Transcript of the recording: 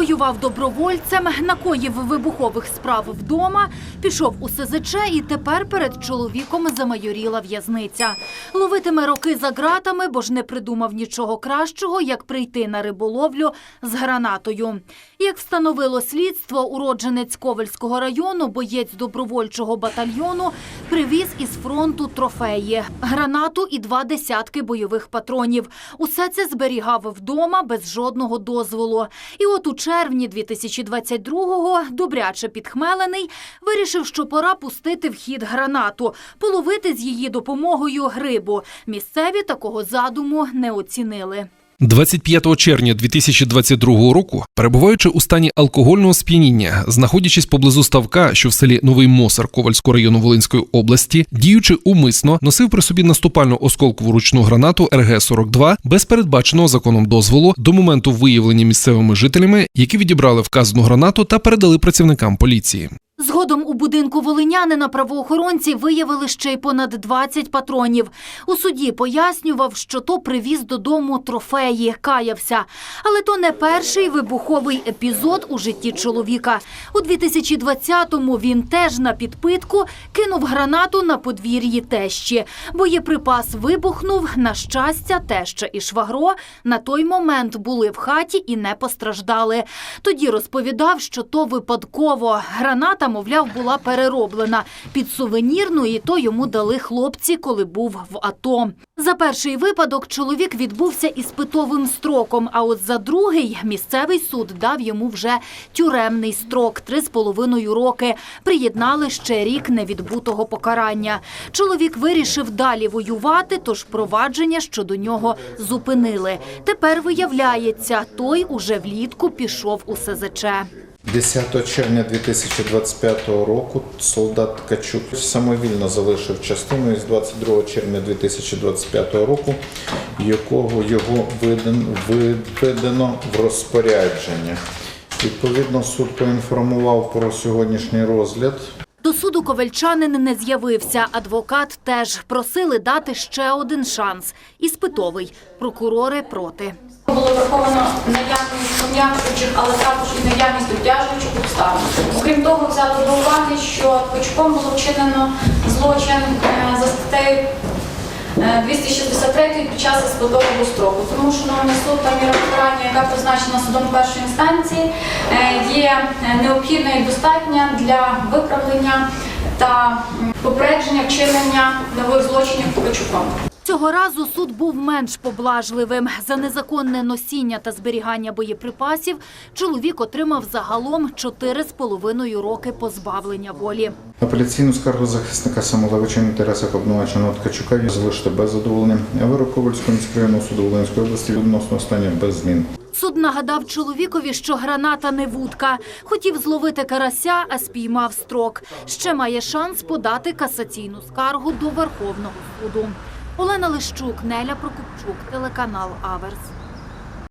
Воював добровольцем, накоїв вибухових справ вдома, пішов у СЗЧ і тепер перед чоловіком замайоріла в'язниця. Ловитиме роки за ґратами, бо ж не придумав нічого кращого, як прийти на риболовлю з гранатою. Як встановило слідство, уродженець Ковельського району, боєць добровольчого батальйону, привіз із фронту трофеї, гранату і два десятки бойових патронів. Усе це зберігав вдома без жодного дозволу. І от у червні 2022-го, добряче підхмелений, вирішив, що пора пустити в хід гранату, половити з її допомогою грибу. Місцеві такого задуму не оцінили. 25 червня 2022 року, перебуваючи у стані алкогольного сп'яніння, знаходячись поблизу ставка, що в селі Новий Мосар Ковальського району Волинської області, діючи умисно, носив при собі наступальну осколкову ручну гранату РГ-42 без передбаченого законом дозволу до моменту виявлення місцевими жителями, які відібрали вказану гранату та передали працівникам поліції. Згодом у будинку волинянина правоохоронці виявили ще й понад 20 патронів. У суді пояснював, що то привіз додому трофеї, каявся. Але то не перший вибуховий епізод у житті чоловіка. У 2020-му він теж на підпитку кинув гранату на подвір'ї тещі. Боєприпас вибухнув. На щастя, теща і швагро на той момент були в хаті і не постраждали. Тоді розповідав, що то випадково. Граната, мовляв, була перероблена під сувенірну, і то йому дали хлопці, коли був в АТО. За перший випадок чоловік відбувся іспитовим строком, а от за другий місцевий суд дав йому вже тюремний строк три з половиною роки. Приєднали ще рік невідбутого покарання. Чоловік вирішив далі воювати, тож провадження щодо нього зупинили. Тепер виявляється, той уже влітку пішов у СЗЧ. 10 червня 2025 року солдат Ткачук самовільно залишив частину із 22 червня 2025 року, якого його виведено в розпорядження. Відповідно, суд поінформував про сьогоднішній розгляд. До суду ковальчанин не з'явився. Адвокат теж просили дати ще один шанс. Іспитовий. Прокурори проти. Було враховано наявність пом'якшуючих, але також і наявність обтяжуючих обставин. Окрім того, взято до уваги, що Ткачуком було вчинено злочин е, за статтею 263 під час іспитового строку. Тому що шановний суд та міра покарання, яка призначена судом першої інстанції, е, є е, необхідна і достатня для виправлення та попередження вчинення нових злочинів Ткачуком. Цього разу суд був менш поблажливим. За незаконне носіння та зберігання боєприпасів чоловік отримав загалом 4,5 роки позбавлення волі. Апеляційну скаргу захисника самолевича в інтересах обвинуваченого Ткачука залишити без задоволення. А вирок Ковальського міськрайонного суду Волинської області відносно останнього без змін. Суд нагадав чоловікові, що граната не вудка. Хотів зловити карася, а спіймав строк. Ще має шанс подати касаційну скаргу до Верховного суду. Олена Лищук, Неля Прокопчук, телеканал Аверс.